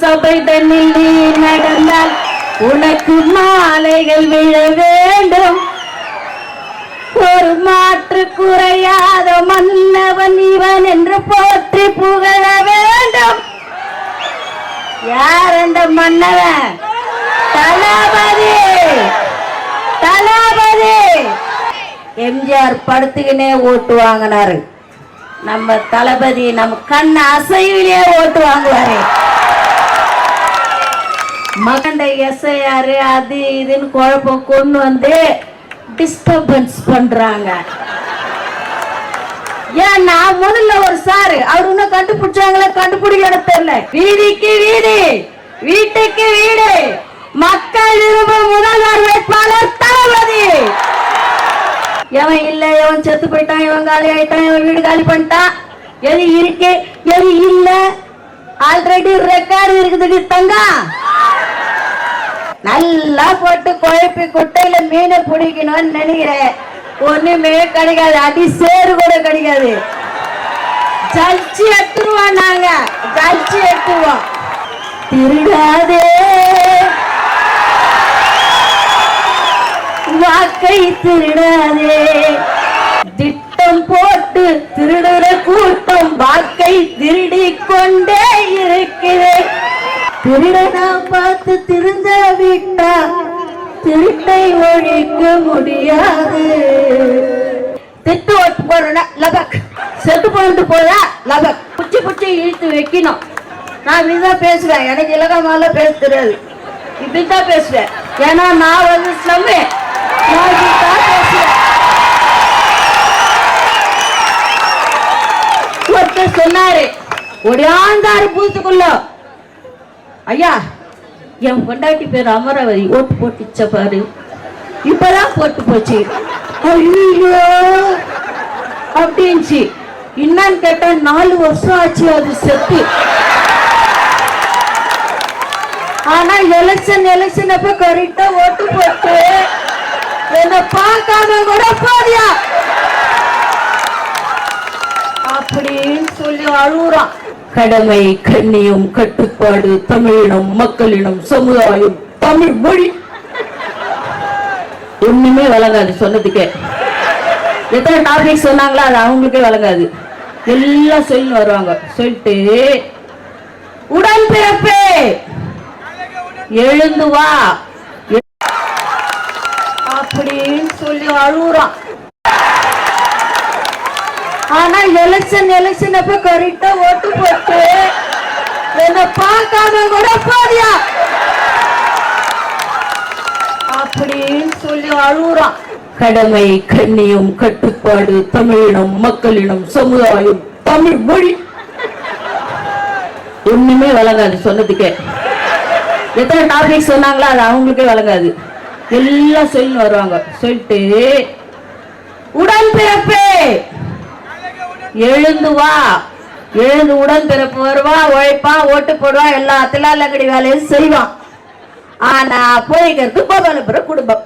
சபை தன்னில் நீ நடந்தால் உனக்கு மாலைகள் விழ வேண்டும். ஒரு மாற்று குறையாத மன்னவன் இவன் என்று போற்றி புகழ வேண்டும். யார் அந்த மன்னவன்? தளபதி! தளபதி! எம்ஜிஆர் படுத்துக்கினே ஓட்டு வாங்கினாரு. நம்ம தளபதி நம்ம கண் அசைவிலே ஓட்டு வாங்குவாரு. மகண்ட எஸ்ஐஆர் அது இதுன்னு குழப்பம் கொண்டு வந்து டிஸ்டர்பன்ஸ் பண்றாங்க. ஏன் நான் முதல்ல ஒரு சாரு அவர் இன்னும் கண்டுபிடிச்சாங்களா? கண்டுபிடிக்க தெரியல. வீதிக்கு வீடு வீட்டுக்கு வீடு மக்கள் விரும்பும் முதல்வர் வேட்பாளர் தளபதி. எவன் இல்ல? எவன் செத்து போயிட்டான்? இவன் காலி ஆயிட்டான்? இவன் வீடு காலி பண்ணிட்டான்? எது இருக்கு? எது இல்ல? ஆல்ரெடி ரெக்கார்டு இருக்குது தங்கா நல்லா போட்டு குழப்பி குட்டையில மீனை பிடிக்கணும்னு நினைக்கிறேன். ஒண்ணுமே கிடைக்காது. அடி சேரு கூட கிடைக்காது. ஜல்ச்சி எடுத்துருவோம் நாங்க. ஜல்ச்சி எடுத்துருவோம். திருடாதே. வாக்கை திருடாதே. திருடனா பார்த்து திருந்த விட்டா திருட்டை ஒழிக்க முடியாது. திட்டு ஓட்டு போறா லபக். செத்து போயிட்டு போறா லபக். குச்சி குச்சி இழுத்து வைக்கணும். நான் இப்படிதான் பேசுவேன். எனக்கு இலகமால பேச தெரியாது. இப்படிதான் பேசுவேன். ஏன்னா நான் வந்து ஸ்லம்மு. நான் இப்படித்தான் பேசுவேன். ஒருத்தர் சொன்னாரு ஒடியாந்தாரு பூத்துக்குள்ள. ஐயா என் பொண்டாட்டி பேர் அமராவதி ஓட்டு போட்டுச்ச பாரு. இப்பதான் போட்டு போச்சு. ஐயோ! அப்படின்ச்சு. என்னன்னு கேட்டா நாலு வருஷம் ஆச்சு அது செத்து. ஆனா எலெக்ஷன் எலெக்ஷன் அப்ப கரெக்டா ஓட்டு போட்டு என்ன பார்க்காம கூட போதியா அப்படின்னு சொல்லி அழுகுறான். கடமை கண்ணியம் கட்டுப்பாடு தமிழினம் மக்களிடம் சமுதாயம் தமிழ் மொழி. ஒண்ணுமே வழங்காது சொன்னதுக்கே. எத்தனை டாபிக் சொன்னாங்களோ அது அவங்களுக்கே வழங்காது. எல்லாம் சொல்லி வருவாங்க. சொல்லிட்டு உடன்பிறப்பே எழுந்து வா. அப்படின்னு சொல்லி அழுகுறான் ஆனா எலெக்ஷன் எலெக்ஷன் அப்ப கரெக்டா ஓட்டு போட்டு என்ன பார்க்காம கூட போதியா அப்படின்னு சொல்லி அழுகுறான். கடமை கண்ணியம் கட்டுப்பாடு தமிழினம் மக்களிடம் சமுதாயம் தமிழ் மொழி. ஒண்ணுமே வழங்காது சொன்னதுக்கே. எத்தனை டாபிக் சொன்னாங்களோ அது அவங்களுக்கே வழங்காது எல்லாம் சொல்லு வருவாங்க. சொல்லிட்டு உடன்பிறப்பே! எழுந்து வா. எழுந்து உடன் பிறப்பு வருவா உழைப்பான் ஓட்டு போடுவான் எல்லா தில்லாலங்கடி வேலையும் செய்வான் ஆனா போய்க்கிறது கோபாலபுர குடும்பம்.